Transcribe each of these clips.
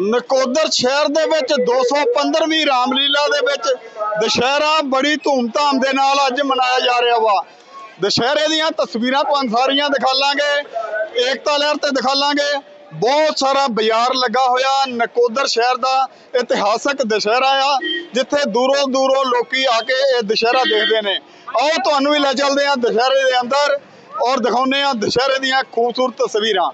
ਨਕੋਦਰ ਸ਼ਹਿਰ ਦੇ ਵਿੱਚ 215ਵੀਂ ਰਾਮਲੀਲਾ ਦੇ ਵਿੱਚ ਦੁਸ਼ਹਿਰਾ ਬੜੀ ਧੂਮਧਾਮ ਦੇ ਨਾਲ ਅੱਜ ਮਨਾਇਆ ਜਾ ਰਿਹਾ ਵਾ। ਦੁਸ਼ਹਿਰੇ ਦੀਆਂ ਤਸਵੀਰਾਂ ਤੁਹਾਨੂੰ ਸਾਰੀਆਂ ਦਿਖਾ ਲਾਂਗੇ, ਏਕਤਾ ਲਹਿਰ ਤੇ ਦਿਖਾ ਲਾਂਗੇ। ਬਹੁਤ ਸਾਰਾ ਬਾਜ਼ਾਰ ਲੱਗਾ ਹੋਇਆ ਨਕੋਦਰ ਸ਼ਹਿਰ ਦਾ, ਇਤਿਹਾਸਕ ਦੁਸ਼ਹਿਰਾ ਆ, ਜਿੱਥੇ ਦੂਰੋਂ ਦੂਰੋਂ ਲੋਕੀ ਆ ਕੇ ਇਹ ਦੁਸ਼ਹਿਰਾ ਦੇਖਦੇ ਨੇ। ਆਓ ਤੁਹਾਨੂੰ ਵੀ ਲੈ ਚੱਲਦੇ ਆ ਦੁਸ਼ਹਿਰੇ ਦੇ ਅੰਦਰ ਔਰ ਦਿਖਾਉਂਦੇ ਆ ਦੁਸ਼ਹਿਰੇ ਦੀਆਂ ਖੂਬਸੂਰਤ ਤਸਵੀਰਾਂ।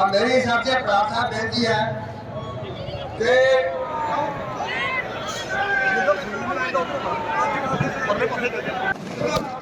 अब मेरे हिसाब से प्रार्थना बेनती है कि रोते रोते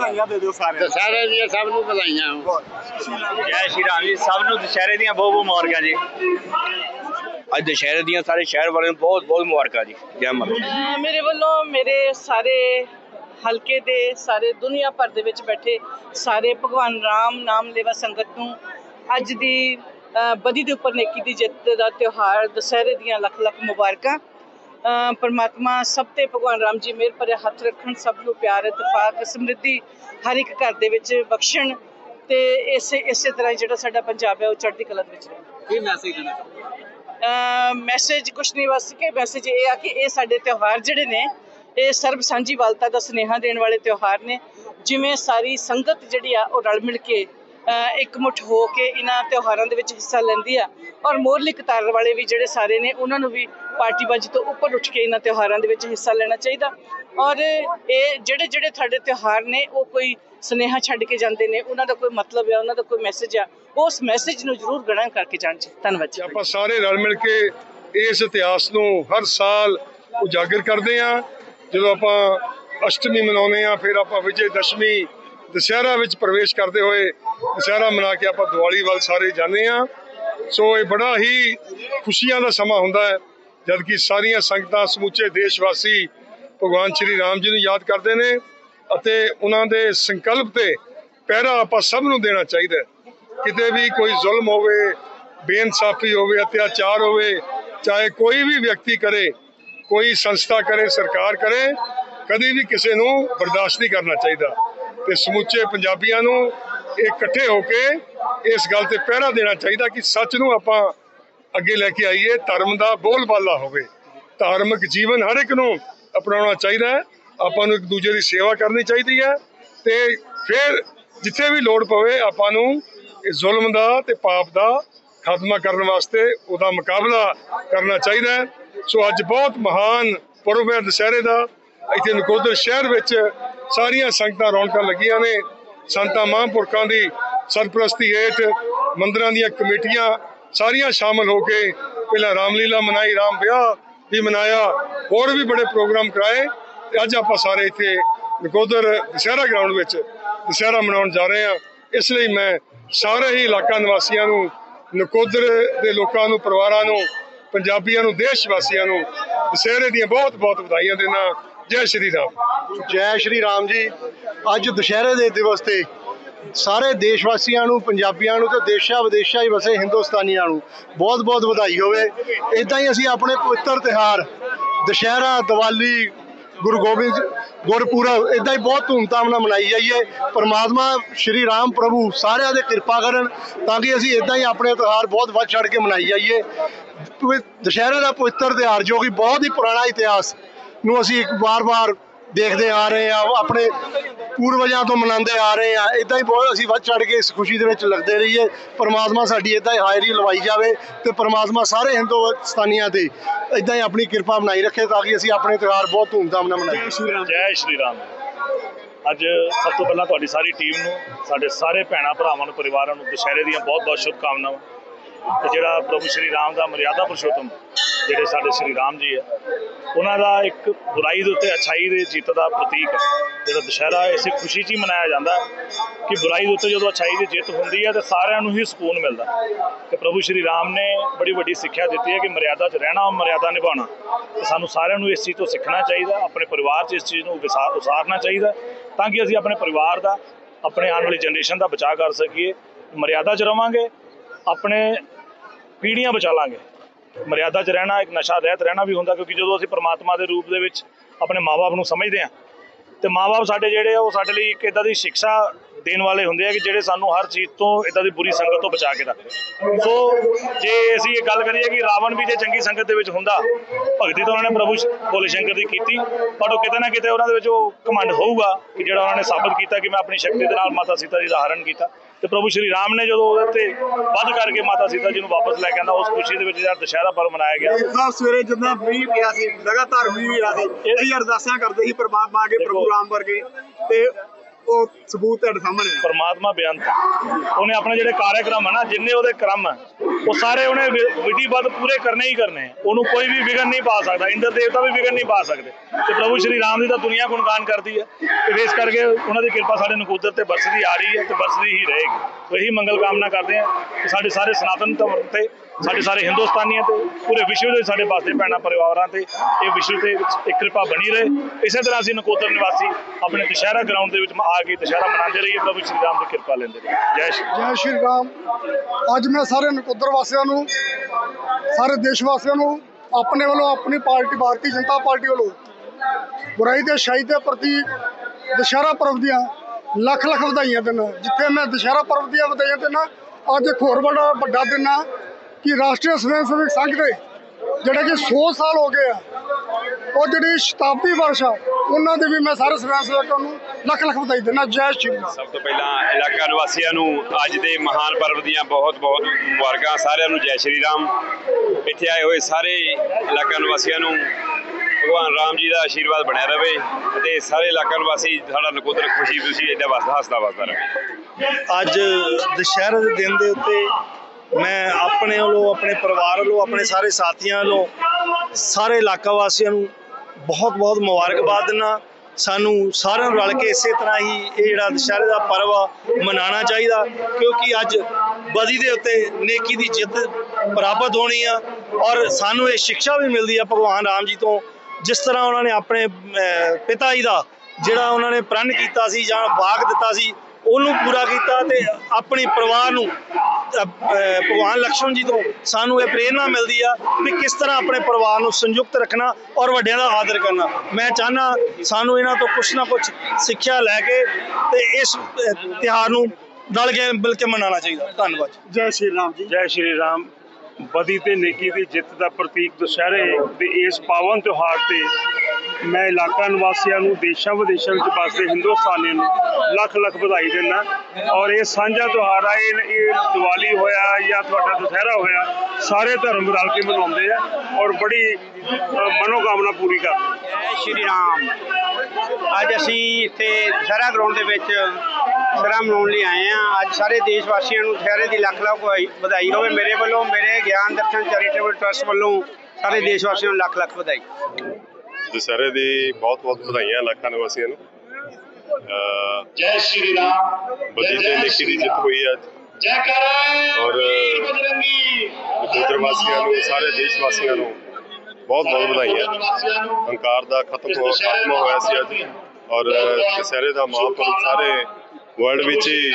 ਰਾਮ ਦੇ ਦਿਓ ਸਾਰਿਆਂ ਦੁਸਹਿਰੇ ਦੀਆਂ ਸਭ ਨੂੰ ਵਧਾਈਆਂ। ਹੋਣ। ਜੈ ਸ਼੍ਰੀ ਰਾਮ ਜੀ ਸਭ ਨੂੰ ਦੁਸ਼ਹਿਰੇ ਦੀਆਂ ਬਹੁਤ ਬਹੁਤ ਮੁਬਾਰਕਾਂ ਜੀ। ਅੱਜ ਦੁਸ਼ਹਿਰੇ ਦੀਆਂ ਸਾਰੇ ਸ਼ਹਿਰ ਵਾਲਿਆਂ ਨੂੰ ਬਹੁਤ ਬਹੁਤ ਮੁਬਾਰਕਾਂ ਜੀ। ਜੈ ਮਾਤਾ ਮੇਰੇ ਵੱਲੋਂ ਮੇਰੇ ਸਾਰੇ ਹਲਕੇ ਦੇ ਸਾਰੇ ਦੁਨੀਆ ਭਰ ਦੇ ਵਿੱਚ ਬੈਠੇ ਸਾਰੇ ਭਗਵਾਨ ਰਾਮ ਨਾਮ ਲੈਵਾ ਸੰਗਤ ਨੂੰ ਅੱਜ ਦੀ ਬਦੀ ਦੇ ਉੱਪਰ ਨੇਕੀ ਦੀ ਜਿੱਤ ਦਾ ਤਿਉਹਾਰ ਦੁਸਹਿਰੇ ਦੀਆਂ ਲੱਖ ਲੱਖ ਮੁਬਾਰਕਾਂ। ਪਰਮਾਤਮਾ ਸਭ ਤੇ ਭਗਵਾਨ ਰਾਮ ਜੀ ਮਿਹਰ ਭਰੇ ਹੱਥ ਰੱਖਣ ਸਭ ਨੂੰ ਪਿਆਰ ਇਤਫਾਕ ਸਮਰਿੱਧੀ ਹਰ ਇੱਕ ਘਰ ਦੇ ਵਿੱਚ ਬਖਸ਼ਣ ਤੇ ਇਸੇ ਇਸੇ ਤਰ੍ਹਾਂ ਜਿਹੜਾ ਸਾਡਾ ਪੰਜਾਬ ਹੈ ਉਹ ਚੜ੍ਹਦੀ ਕਲਾ ਦੇ ਵਿੱਚ ਰਹੇ। ਕੀ ਮੈਸੇਜ ਦੇਣਾ ਮੈਸੇਜ ਕੁਛ ਨਹੀਂ ਬਸ ਕਿ ਮੈਸੇਜ ਇਹ ਆ ਕਿ ਇਹ ਸਾਡੇ ਤਿਉਹਾਰ ਜਿਹੜੇ ਨੇ ਇਹ ਸਰਬ ਸਾਂਝੀਵਾਲਤਾ ਦਾ ਸੁਨੇਹਾ ਦੇਣ ਵਾਲੇ ਤਿਉਹਾਰ ਨੇ। ਜਿਵੇਂ ਸਾਰੀ ਸੰਗਤ ਜਿਹੜੀ ਆ ਉਹ ਰਲ ਮਿਲ ਕੇ ਇਕਮੁੱਠ ਹੋ ਕੇ ਇਹਨਾਂ ਤਿਉਹਾਰਾਂ ਦੇ ਵਿੱਚ ਹਿੱਸਾ ਲੈਂਦੀ ਆ। ਔਰ ਮੋਰਲੀ ਕਤਾਰ ਵਾਲੇ ਵੀ ਜਿਹੜੇ ਸਾਰੇ ਨੇ, ਉਹਨਾਂ ਨੂੰ ਵੀ ਪਾਰਟੀਬਾਜ਼ੀ ਤੋਂ ਉੱਪਰ ਉੱਠ ਕੇ ਇਹਨਾਂ ਤਿਉਹਾਰਾਂ ਦੇ ਵਿੱਚ ਹਿੱਸਾ ਲੈਣਾ ਚਾਹੀਦਾ। ਔਰ ਇਹ ਜਿਹੜੇ ਜਿਹੜੇ ਸਾਡੇ ਤਿਉਹਾਰ ਨੇ, ਉਹ ਕੋਈ ਸੁਨੇਹਾ ਛੱਡ ਕੇ ਜਾਂਦੇ ਨੇ, ਉਹਨਾਂ ਦਾ ਕੋਈ ਮਤਲਬ ਹੈ ਉਹਨਾਂ ਦਾ ਕੋਈ ਮੈਸੇਜ ਆ, ਉਸ ਮੈਸੇਜ ਨੂੰ ਜ਼ਰੂਰ ਗ੍ਰਹਿਣ ਕਰਕੇ ਜਾਣ ਜੀ। ਧੰਨਵਾਦ ਜੀ। ਆਪਾਂ ਸਾਰੇ ਰਲ ਮਿਲ ਕੇ ਇਸ ਇਤਿਹਾਸ ਨੂੰ ਹਰ ਸਾਲ ਉਜਾਗਰ ਕਰਦੇ ਆ ਜਦੋਂ ਆਪਾਂ ਅਸ਼ਟਮੀ ਮਨਾਉਂਦੇ ਆ ਫਿਰ ਆਪਾਂ ਵਿਜੇ ਦਸ਼ਮੀ ਦੁਸਹਿਰਾ ਵਿੱਚ ਪ੍ਰਵੇਸ਼ ਕਰਦੇ ਹੋਏ ਦੁਸਹਿਰਾ ਮਨਾ ਕੇ ਆਪਾਂ ਦੀਵਾਲੀ ਵੱਲ ਸਾਰੇ ਜਾਂਦੇ ਆ ਸੋ ਇਹ ਬੜਾ ਹੀ ਖੁਸ਼ੀਆਂ ਦਾ ਸਮਾਂ ਹੁੰਦਾ ਹੈ ਜਦ ਕਿ ਸਾਰੀਆਂ ਸੰਗਤਾਂ ਸਮੁੱਚੇ ਦੇਸ਼ ਵਾਸੀ ਭਗਵਾਨ ਸ਼੍ਰੀ ਰਾਮ ਜੀ ਨੂੰ ਯਾਦ ਕਰਦੇ ਨੇ ਅਤੇ ਉਹਨਾਂ ਦੇ ਸੰਕਲਪ ਤੇ ਪਹਿਰਾ ਆਪਾਂ ਸਭ ਨੂੰ ਦੇਣਾ ਚਾਹੀਦਾ ਕਿਤੇ ਵੀ ਕੋਈ ਜ਼ੁਲਮ ਹੋਵੇ, ਬੇਇਨਸਾਫੀ ਹੋਵੇ, ਅਤਿਆਚਾਰ ਹੋਵੇ, ਚਾਹੇ ਕੋਈ ਵੀ ਵਿਅਕਤੀ ਕਰੇ, ਕੋਈ ਸੰਸਥਾ ਕਰੇ, ਸਰਕਾਰ ਕਰੇ, ਕਦੀ ਵੀ ਕਿਸੇ ਨੂੰ ਬਰਦਾਸ਼ਤ ਨਹੀਂ ਕਰਨਾ ਚਾਹੀਦਾ। ਤੇ ਸਮੁੱਚੇ ਪੰਜਾਬੀਆਂ ਨੂੰ ਇਹ ਇਕੱਠੇ ਹੋ ਕੇ ਇਸ ਗੱਲ ਤੇ ਪਹਿਰਾ ਦੇਣਾ ਚਾਹੀਦਾ ਕਿ ਸੱਚ ਨੂੰ ਆਪਾਂ ਅੱਗੇ ਲੈ ਕੇ ਆਈਏ, ਧਰਮ ਦਾ ਬੋਲਬਾਲਾ ਹੋਵੇ। ਧਾਰਮਿਕ ਜੀਵਨ ਹਰ ਇੱਕ ਨੂੰ ਅਪਣਾਉਣਾ ਚਾਹੀਦਾ ਹੈ। ਆਪਾਂ ਨੂੰ ਇੱਕ ਦੂਜੇ ਦੀ ਸੇਵਾ ਕਰਨੀ ਚਾਹੀਦੀ ਹੈ ਤੇ ਫਿਰ ਜਿੱਥੇ ਵੀ ਲੋੜ ਪਵੇ ਆਪਾਂ ਨੂੰ ਜ਼ੁਲਮ ਦਾ ਤੇ ਪਾਪ ਦਾ ਖਾਤਮਾ ਕਰਨ ਵਾਸਤੇ ਉਹਦਾ ਮੁਕਾਬਲਾ ਕਰਨਾ ਚਾਹੀਦਾ ਹੈ। ਸੋ ਅੱਜ ਬਹੁਤ ਮਹਾਨ ਪੁਰਬ ਹੈ ਦੁਸਹਿਰੇ ਦਾ। ਇੱਥੇ ਨਕੋਦਰ ਸ਼ਹਿਰ ਵਿੱਚ ਸਾਰੀਆਂ ਸੰਗਤਾਂ ਰੌਣਕਾਂ ਲੱਗੀਆਂ ਨੇ। ਸੰਤਾਂ ਮਹਾਂਪੁਰਖਾਂ ਦੀ ਸਰਪ੍ਰਸਤੀ ਹੇਠ ਮੰਦਰਾਂ ਦੀਆਂ ਕਮੇਟੀਆਂ ਸਾਰੀਆਂ ਸ਼ਾਮਲ ਹੋ ਕੇ ਪਹਿਲਾਂ ਰਾਮਲੀਲਾ ਮਨਾਈ, ਰਾਮ ਵਿਆਹ ਵੀ ਮਨਾਇਆ, ਹੋਰ ਵੀ ਬੜੇ ਪ੍ਰੋਗਰਾਮ ਕਰਾਏ। ਤੇ ਅੱਜ ਆਪਾਂ ਸਾਰੇ ਇੱਥੇ ਨਕੋਦਰ ਦੁਸਹਿਰਾ ਗਰਾਊਂਡ ਵਿੱਚ ਦੁਸਹਿਰਾ ਮਨਾਉਣ ਜਾ ਰਹੇ ਹਾਂ। ਇਸ ਲਈ ਮੈਂ ਸਾਰੇ ਹੀ ਇਲਾਕਾ ਨਿਵਾਸੀਆਂ ਨੂੰ, ਨਕੋਦਰ ਦੇ ਲੋਕਾਂ ਨੂੰ, ਪਰਿਵਾਰਾਂ ਨੂੰ, ਪੰਜਾਬੀਆਂ ਨੂੰ ਦੇਸ਼ ਵਾਸੀਆਂ ਨੂੰ ਦੁਸਹਿਰੇ ਦੀਆਂ ਬਹੁਤ ਬਹੁਤ ਵਧਾਈਆਂ ਦਿੰਦਾ ਜੈ ਸ਼੍ਰੀ ਰਾਮ। ਜੈ ਸ਼੍ਰੀ ਰਾਮ ਜੀ। ਅੱਜ ਦੁਸ਼ਹਿਰੇ ਦੇ ਦਿਵਸ ਤੇ ਸਾਰੇ ਦੇਸ਼ ਵਾਸੀਆਂ ਨੂੰ, ਪੰਜਾਬੀਆਂ ਨੂੰ ਤੇ ਦੇਸ਼ਾਂ ਵਿਦੇਸ਼ਾਂ ਹੀ ਵਸੇ ਹਿੰਦੁਸਤਾਨੀਆਂ ਨੂੰ ਬਹੁਤ ਬਹੁਤ ਵਧਾਈ ਹੋਵੇ। ਇਦਾਂ ਹੀ ਅਸੀਂ ਆਪਣੇ ਪਵਿੱਤਰ ਤਿਹਾਰ ਦੁਸ਼ਹਿਰਾ, ਦੀਵਾਲੀ, ਗੁਰੂ ਗੋਬਿੰਦ, ਗੁਰਪੁਰਬ ਇਦਾਂ ਹੀ ਬਹੁਤ ਧੂਮਧਾਮ ਨਾਲ ਮਨਾਈ ਜਾਈਏ। ਪਰਮਾਤਮਾ, ਸ਼੍ਰੀ ਰਾਮ ਪ੍ਰਭੂ ਸਾਰਿਆਂ ਦੇ ਕਿਰਪਾ ਕਰਨ ਤਾਂ ਕਿ ਅਸੀਂ ਇਦਾਂ ਹੀ ਆਪਣੇ ਤਿਉਹਾਰ ਬਹੁਤ ਵੱਧ ਚੜ ਕੇ ਮਨਾਈ ਜਾਈਏ। ਦੁਸਹਿਰਾ ਦਾ ਪਵਿੱਤਰ ਤਿਉਹਾਰ ਜੋ ਕਿ ਬਹੁਤ ਹੀ ਪੁਰਾਣਾ ਇਤਿਹਾਸ ਨੂੰ ਅਸੀਂ ਇੱਕ ਵਾਰ-ਵਾਰ ਦੇਖਦੇ ਆ ਰਹੇ ਆ ਆਪਣੇ ਪੂਰਵਜਾਂ ਤੋਂ ਮਨਾਉਂਦੇ ਆ ਰਹੇ ਆ। ਇਦਾਂ ਹੀ ਬਹੁਤ ਅਸੀਂ ਵੱਧ ਚੜ ਕੇ ਇਸ ਖੁਸ਼ੀ ਦੇ ਵਿੱਚ ਲੱਗਦੇ ਰਹੀਏ। ਪਰਮਾਤਮਾ ਸਾਡੀ ਇਦਾਂ ਹੀ ਹਾਜ਼ਰੀ ਲਵਾਈ ਜਾਵੇ ਤੇ ਪਰਮਾਤਮਾ ਸਾਰੇ ਹਿੰਦੁਸਤਾਨੀਆਂ ਤੇ ਇਦਾਂ ਹੀ ਆਪਣੀ ਕਿਰਪਾ ਬਣਾਈ ਰੱਖੇ ਤਾਂ ਕਿ ਅਸੀਂ ਆਪਣੇ ਤਿਉਹਾਰ ਬਹੁਤ ਧੂਮਧਾਮ ਨਾਲ ਮਨਾਈਏ। ਜੈ ਸ਼੍ਰੀ ਰਾਮ। ਅੱਜ ਸਭ ਤੋਂ ਪਹਿਲਾਂ ਤੁਹਾਡੀ ਸਾਰੀ ਟੀਮ ਨੂੰ, ਸਾਡੇ ਸਾਰੇ ਭੈਣਾਂ ਭਰਾਵਾਂ ਨੂੰ, ਪਰਿਵਾਰਾਂ ਨੂੰ, ਦੁਸ਼ਹਿਰੇ ਦੀਆਂ ਬਹੁਤ-ਬਹੁਤ ਸ਼ੁਭਕਾਮਨਾਵਾਂ। ਤੇ ਜਿਹੜਾ ਪ੍ਰਭੂ ਸ਼੍ਰੀ ਰਾਮ ਦਾ ਮਰਿਆਦਾ ਪੁਰਸ਼ੋਤਮ, ਜਿਹੜੇ ਸਾਡੇ ਸ਼੍ਰੀ ਰਾਮ ਜੀ ਆ, ਉਹਨਾਂ ਦਾ ਇੱਕ ਬੁਰਾਈ ਦੇ ਉੱਤੇ ਅਛਾਈ ਦੇ ਜਿੱਤ ਦਾ ਪ੍ਰਤੀਕ ਹੈ ਜਿਹੜਾ ਦੁਸ਼ਹਿਰਾ ਇਸੇ ਖੁਸ਼ੀ 'ਚ ਹੀ ਮਨਾਇਆ ਜਾਂਦਾ ਕਿ ਬੁਰਾਈ ਦੇ ਉੱਤੇ ਜਦੋਂ ਅਛਾਈ ਦੀ ਜਿੱਤ ਹੁੰਦੀ ਹੈ ਤੇ ਸਾਰਿਆਂ ਨੂੰ ਹੀ ਸਕੂਨ ਮਿਲਦਾ। ਤੇ ਪ੍ਰਭੂ ਸ਼੍ਰੀ ਰਾਮ ਨੇ ਬੜੀ ਵੱਡੀ ਸਿੱਖਿਆ ਦਿੱਤੀ ਹੈ ਕਿ ਮਰਿਆਦਾ 'ਚ ਰਹਿਣਾ, ਮਰਿਆਦਾ ਨਿਭਾਉਣਾ। ਤੇ ਸਾਨੂੰ ਸਾਰਿਆਂ ਨੂੰ ਇਸ ਚੀਜ਼ ਤੋਂ ਸਿੱਖਣਾ ਚਾਹੀਦਾ, ਆਪਣੇ ਪਰਿਵਾਰ 'ਚ ਇਸ ਚੀਜ਼ ਨੂੰ ਵਿਸਾ- ਉਸਾਰਨਾ ਚਾਹੀਦਾ ਤਾਂ ਕਿ ਅਸੀਂ ਆਪਣੇ ਪਰਿਵਾਰ ਦਾ, ਆਪਣੇ ਆਉਣ ਵਾਲੀ ਜਨਰੇਸ਼ਨ ਦਾ ਬਚਾਅ ਕਰ ਸਕੀਏ। ਮਰਿਆਦਾ 'ਚ ਰਵਾਂਗੇ, ਆਪਣੇ ਪੀੜ੍ਹੀਆਂ ਬਚਾ ਲਾਂਗੇ। ਮਰਿਆਦਾ 'ਚ ਰਹਿਣਾ, ਇੱਕ ਨਸ਼ਾ ਰਹਿਤ ਰਹਿਣਾ ਵੀ ਹੁੰਦਾ, ਕਿਉਂਕਿ ਜਦੋਂ ਅਸੀਂ ਪਰਮਾਤਮਾ ਦੇ ਰੂਪ ਦੇ ਵਿੱਚ ਆਪਣੇ ਮਾਪੇ ਨੂੰ ਸਮਝਦੇ ਹਾਂ, ਤੇ ਮਾਪੇ ਸਾਡੇ ਜਿਹੜੇ ਆ, ਉਹ ਸਾਡੇ ਲਈ ਇੱਕ ਇਦਾਂ ਦੀ ਸਿੱਖਿਆ ਦੇਣ ਵਾਲੇ ਹੁੰਦੇ ਆ ਕਿ ਜਿਹੜੇ ਸਾਨੂੰ ਹਰ ਚੀਜ਼ ਤੋਂ ਇਦਾਂ ਦੀ ਬੁਰੀ ਸੰਗਤ ਤੋਂ ਬਚਾ ਕੇ ਰੱਖਦੇ ਸੋ ਜੇ ਅਸੀਂ ਇਹ ਗੱਲ ਕਰੀਏ ਕਿ ਰਾਵਣ ਵੀ ਜੇ ਚੰਗੀ ਸੰਗਤ ਦੇ ਵਿੱਚ ਹੁੰਦਾ ਭਗਤੀ ਤਾਂ ਉਹਨਾਂ ਨੇ ਪ੍ਰਭੂ ਭੋਲੇ ਸ਼ੰਕਰ ਦੀ ਕੀਤੀ ਪਰ ਉਹ ਕਿਤੇ ਨਾ ਕਿਤੇ ਉਹਨਾਂ ਦੇ ਵਿੱਚ ਉਹ ਘਮੰਡ ਹੋਊਗਾ ਕਿ ਜਿਹੜਾ ਉਹਨਾਂ ਨੇ ਸਾਬਤ ਕੀਤਾ ਕਿ ਮੈਂ ਆਪਣੀ ਸ਼ਕਤੀ ਦੇ ਨਾਲ ਮਾਤਾ ਸੀਤਾ ਜੀ ਦਾ ਹਰਨ ਕੀਤਾ। ਤੇ ਪ੍ਰਭੂ ਸ਼੍ਰੀ ਰਾਮ ਨੇ ਜਦੋਂ ਉਹਦੇ ਤੇ ਵੱਧ ਕਰਕੇ ਮਾਤਾ ਸੀਤਾ ਜੀ ਨੂੰ ਵਾਪਸ ਲੈ ਕੇ ਆਂਦਾ ਉਸ ਖੁਸ਼ੀ ਦੇ ਵਿੱਚ ਜਿਹੜਾ ਦੁਸ਼ਹਿਰਾ ਪਰਵ ਮਨਾਇਆ ਗਿਆ। ਸਾਹਿਬ ਸਵੇਰੇ ਜਦੋਂ ਮੀਂਹ ਪਿਆ ਸੀ ਲਗਾਤਾਰ ਮੀਂਹ ਪਿਆ ਸੀ ਅਸੀਂ ਅਰਦਾਸਾਂ ਕਰਦੇ ਸੀ ਪਰਮਾਤਮਾ ਅੱਗੇ ਪ੍ਰਭੂ ਰਾਮ ਵਰਗੇ ਤੇ ਉਹ ਸਬੂਤ ਤੁਹਾਡੇ ਸਾਹਮਣੇ ਹੈ ਪਰਮਾਤਮਾ ਬੇਅੰਤ ਹੈ। ਉਹਨੇ ਆਪਣੇ ਜਿਹੜੇ ਕਾਰਜਕ੍ਰਮ ਹੈ ਨਾ, ਜਿੰਨੇ ਉਹਦੇ ਕਰਮ ਹੈ ਉਹ ਸਾਰੇ ਉਹਨੇ ਵਿਧੀਬੱਧ ਪੂਰੇ ਕਰਨੇ ਹੀ ਕਰਨੇ ਉਹਨੂੰ ਕੋਈ ਵੀ ਵਿਗਨ ਨਹੀਂ ਪਾ ਸਕਦਾ। ਇੰਦਰ ਦੇਵਤਾ ਵੀ ਵਿਗਨ ਨਹੀਂ ਪਾ ਸਕਦੇ। ਤੇ ਪ੍ਰਭੂ ਸ਼੍ਰੀ ਰਾਮ ਦੀ ਤਾਂ ਦੁਨੀਆ ਗੁਣਗਾਨ ਕਰਦੀ ਹੈ ਤੇ ਇਸ ਕਰਕੇ ਉਹਨਾਂ ਦੀ ਕਿਰਪਾ ਸਾਡੇ ਨਕੋਦਰ ਤੇ ਬਰਸਦੀ ਆ ਰਹੀ ਹੈ ਤੇ ਬਰਸਦੀ ਹੀ ਰਹੇਗੀ। ਇਹੀ ਮੰਗਲ ਕਾਮਨਾ ਕਰਦੇ ਹਾਂ ਕਿ ਸਾਡੇ ਸਾਰੇ ਸਨਾਤਨ ਧਰਮ ਤੇ ਸਾਡੇ ਸਾਰੇ ਹਿੰਦੁਸਤਾਨੀਆਂ ਤੇ, ਪੂਰੇ ਵਿਸ਼ਵ ਦੇ ਸਾਡੇ ਪਾਸੇ ਭੈਣਾਂ ਪਰਿਵਾਰਾਂ ਤੇ, ਇਹ ਵਿਸ਼ਵ ਦੇ ਵਿੱਚ ਇੱਕ ਕਿਰਪਾ ਬਣੀ ਰਹੇ। ਇਸੇ ਤਰ੍ਹਾਂ ਅਸੀਂ ਨਕੋਦਰ ਨਿਵਾਸੀ ਆਪਣੇ ਦੁਸ਼ਹਿਰਾ ਗਰਾਊਂਡ ਦੇ ਵਿੱਚ ਆ ਕੇ ਦੁਸ਼ਹਿਰਾ ਮਨਾਉਂਦੇ ਰਹੀਏ, ਪ੍ਰਭੂ ਸ਼੍ਰੀ ਰਾਮ ਦੀ ਕਿਰਪਾ ਲੈਂਦੇ ਰਹੀਏ। ਜੈ ਸ਼੍ਰੀ ਜੈ ਸ਼੍ਰੀ ਰਾਮ। ਅੱਜ ਮੈਂ ਸਾਰੇ ਨਕੋਦਰ ਵਾਸੀਆਂ ਨੂੰ, ਸਾਰੇ ਦੇਸ਼ ਵਾਸੀਆਂ ਨੂੰ, ਆਪਣੇ ਵੱਲੋਂ ਆਪਣੀ ਪਾਰਟੀ, ਭਾਰਤੀ ਜਨਤਾ ਪਾਰਟੀ ਵੱਲੋਂ ਬੁਰਾਈ ਤੇ ਸ਼ਾਹੀ ਦੇ ਪ੍ਰਤੀ ਦੁਸ਼ਹਿਰਾ ਪਰਵ ਦੀਆਂ ਲੱਖ ਲੱਖ ਵਧਾਈਆਂ ਦਿੰਦਾ। ਜਿੱਥੇ ਮੈਂ ਦੁਸ਼ਹਿਰਾ ਪਰਵ ਦੀਆਂ ਵਧਾਈਆਂ ਦਿੰਦਾ, ਅੱਜ ਇੱਕ ਹੋਰ ਬੜਾ ਵੱਡਾ ਦਿਨ ਆ। ਕਿ ਰਾਸ਼ਟਰੀ ਸਵੈਂ ਸੰਘ ਦੇ ਜਿਹੜੇ ਕਿ 100 ਸਾਲ ਹੋ ਗਏ ਆ ਉਹ ਜਿਹੜੀ ਸ਼ਤਾਬਦੀ ਵਰਸ਼ ਆ ਉਹਨਾਂ ਦੇ ਵੀ ਮੈਂ ਸਾਰੇ ਸਵੈ ਸੇਵਕਾਂ ਨੂੰ ਲੱਖ ਲੱਖ ਵਧਾਈ ਦਿੰਦਾ ਜੈ ਸ਼੍ਰੀ ਰਾਮ ਸਭ ਤੋਂ ਪਹਿਲਾਂ ਇਲਾਕਾ ਨਿਵਾਸੀਆਂ ਨੂੰ ਅੱਜ ਦੇ ਮਹਾਨ ਪਰਵ ਦੀਆਂ ਬਹੁਤ ਬਹੁਤ ਮੁਬਾਰਕਾਂ ਸਾਰਿਆਂ ਨੂੰ ਜੈ ਸ਼੍ਰੀ ਰਾਮ। ਇੱਥੇ ਆਏ ਹੋਏ ਸਾਰੇ ਇਲਾਕਾ ਨਿਵਾਸੀਆਂ ਨੂੰ ਭਗਵਾਨ ਰਾਮ ਜੀ ਦਾ ਆਸ਼ੀਰਵਾਦ ਬਣਿਆ ਰਵੇ ਅਤੇ ਸਾਰੇ ਇਲਾਕਾ ਨਿਵਾਸੀ ਸਾਡਾ ਨਕੋਦਰ ਖੁਸ਼ੀ ਖੁਸ਼ੀ ਇੱਦਾਂ ਵਸਦਾ ਹੱਸਦਾ ਵਸਦਾ ਰਹੇ ਅੱਜ ਦੁਸ਼ਹਿਰੇ ਦੇ ਦਿਨ ਦੇ ਉੱਤੇ ਮੈਂ ਆਪਣੇ ਵੱਲੋਂ, ਆਪਣੇ ਪਰਿਵਾਰ ਵੱਲੋਂ, ਆਪਣੇ ਸਾਰੇ ਸਾਥੀਆਂ ਵੱਲੋਂ, ਸਾਰੇ ਇਲਾਕਾ ਵਾਸੀਆਂ ਨੂੰ ਬਹੁਤ ਬਹੁਤ ਮੁਬਾਰਕਬਾਦ ਦਿੰਦਾ ਸਾਨੂੰ ਸਾਰਿਆਂ ਨੂੰ ਰਲ ਕੇ ਇਸੇ ਤਰ੍ਹਾਂ ਹੀ ਇਹ ਜਿਹੜਾ ਦੁਸ਼ਹਿਰੇ ਦਾ ਪਰਵ ਆ, ਮਨਾਉਣਾ ਚਾਹੀਦਾ। ਕਿਉਂਕਿ ਅੱਜ ਬਦੀ ਦੇ ਉੱਤੇ ਨੇਕੀ ਦੀ ਜਿੱਤ ਪ੍ਰਾਪਤ ਹੋਣੀ ਆ ਔਰ ਸਾਨੂੰ ਇਹ ਸਿੱਖਿਆ ਵੀ ਮਿਲਦੀ ਆ ਭਗਵਾਨ ਰਾਮ ਜੀ ਤੋਂ, ਜਿਸ ਤਰ੍ਹਾਂ ਉਹਨਾਂ ਨੇ ਆਪਣੇ ਪਿਤਾ ਜੀ ਦਾ ਜਿਹੜਾ ਉਹਨਾਂ ਨੇ ਪ੍ਰਣ ਕੀਤਾ ਸੀ ਜਾਂ ਬਾਗ ਦਿੱਤਾ ਸੀ, ਉਹਨੂੰ ਪੂਰਾ ਕੀਤਾ ਤੇ ਆਪਣੇ ਪਰਿਵਾਰ ਨੂੰ ਭਗਵਾਨ ਲక్ష్ਮਣ ਜੀ ਤੋਂ ਸਾਨੂੰ ਇਹ ਪ੍ਰੇਰਣਾ ਮਿਲਦੀ ਆ ਕਿ ਕਿਸ ਤਰ੍ਹਾਂ ਆਪਣੇ ਪਰਿਵਾਰ ਨੂੰ ਸੰਯੁਕਤ ਰੱਖਣਾ ਔਰ ਵੱਡਿਆਂ ਦਾ ਆਦਰ ਕਰਨਾ। ਮੈਂ ਚਾਹਨਾ ਸਾਨੂੰ ਇਹਨਾਂ ਤੋਂ ਕੁਛ ਨਾ ਕੁਛ ਸਿੱਖਿਆ ਲੈ ਕੇ ਤੇ ਇਸ ਤਿਹਾਰ ਨੂੰ ਰਲ ਕੇ ਮਿਲ ਕੇ ਮਨਾਉਣਾ ਚਾਹੀਦਾ। ਧੰਨਵਾਦ ਜੈ ਸ਼੍ਰੀ ਰਾਮ ਜੀ। ਜੈ ਸ਼੍ਰੀ ਰਾਮ। ਬਦੀ ਤੇ ਨੇਕੀ ਦੀ ਜਿੱਤ ਦਾ ਪ੍ਰਤੀਕ ਦੁਸ਼ਹਿਰੇ ਦੇ ਇਸ ਪਾਵਨ ਤਿਉਹਾਰ ਤੇ ਮੈਂ ਇਲਾਕਾ ਨਿਵਾਸੀਆਂ ਨੂੰ ਦੇਸ਼ਾਂ ਵਿਦੇਸ਼ਾਂ ਵਿੱਚ ਵੱਸਦੇ ਹਿੰਦੁਸਤਾਨੀਆਂ ਨੂੰ ਲੱਖ ਲੱਖ ਵਧਾਈ ਦਿੰਦਾ। ਔਰ ਇਹ ਸਾਂਝਾ ਤਿਉਹਾਰ ਆ, ਇਹ ਇਹ ਦੀਵਾਲੀ ਹੋਇਆ ਜਾਂ ਤੁਹਾਡਾ ਦੁਸਹਿਰਾ ਹੋਇਆ, ਸਾਰੇ ਧਰਮ ਰਲ ਕੇ ਮਨਾਉਂਦੇ ਆ ਔਰ ਬੜੀ ਮਨੋਕਾਮਨਾ ਪੂਰੀ ਕਰਦੇ ਜੈ ਸ਼੍ਰੀ ਰਾਮ। ਅੱਜ ਅਸੀਂ ਇੱਥੇ ਦੁਸਹਿਰਾ ਗਰਾਊਂਡ ਦੇ ਵਿੱਚ ਦੁਸਹਿਰਾ ਮਨਾਉਣ ਲਈ ਆਏ ਹਾਂ। ਅੱਜ ਸਾਰੇ ਦੇਸ਼ ਵਾਸੀਆਂ ਨੂੰ ਦੁਸਹਿਰੇ ਦੀ ਲੱਖ ਲੱਖ ਵਧਾਈ- ਵਧਾਈ ਹੋਵੇ। ਮੇਰੇ ਵੱਲੋਂ, ਮੇਰੇ ਗਿਆਨ ਦਰਸ਼ਨ ਚੈਰੀਟੇਬਲ ਟਰਸਟ ਵੱਲੋਂ ਸਾਰੇ ਦੇਸ਼ ਵਾਸੀਆਂ ਨੂੰ ਲੱਖ ਲੱਖ ਵਧਾਈ। ਦੁਸਹਿਰੇ ਦੀ ਬਹੁਤ ਬਹੁਤ ਵਧਾਈਆਂ ਇਲਾਕਾ ਨਿਵਾਸੀਆਂ ਨੂੰ। ਜੈ ਸ਼੍ਰੀ ਰਾਮ ਬਦੀ ਤੇ ਨੇਕੀ ਦੀ ਜਿੱਤ ਹੋਈ ਅੱਜ। ਜੈ ਕਰ ਔਰ ਬਜਰੰਗੀ। ਵਾਸੀਆਂ ਨੂੰ ਸਾਰੇ ਦੇਸ਼ ਵਾਸੀਆਂ ਨੂੰ ਬਹੁਤ ਬਹੁਤ ਵਧਾਈਆਂ। ਹੰਕਾਰ ਦਾ ਖਤਮ ਹੋ ਖਾਤਮਾ ਹੋਇਆ ਸੀ ਅੱਜ। ਔਰ ਦੁਸਹਿਰੇ ਦਾ ਮਹਾਂਪੁਰਬ ਸਾਰੇ ਵਰਲਡ ਵਿੱਚ ਹੀ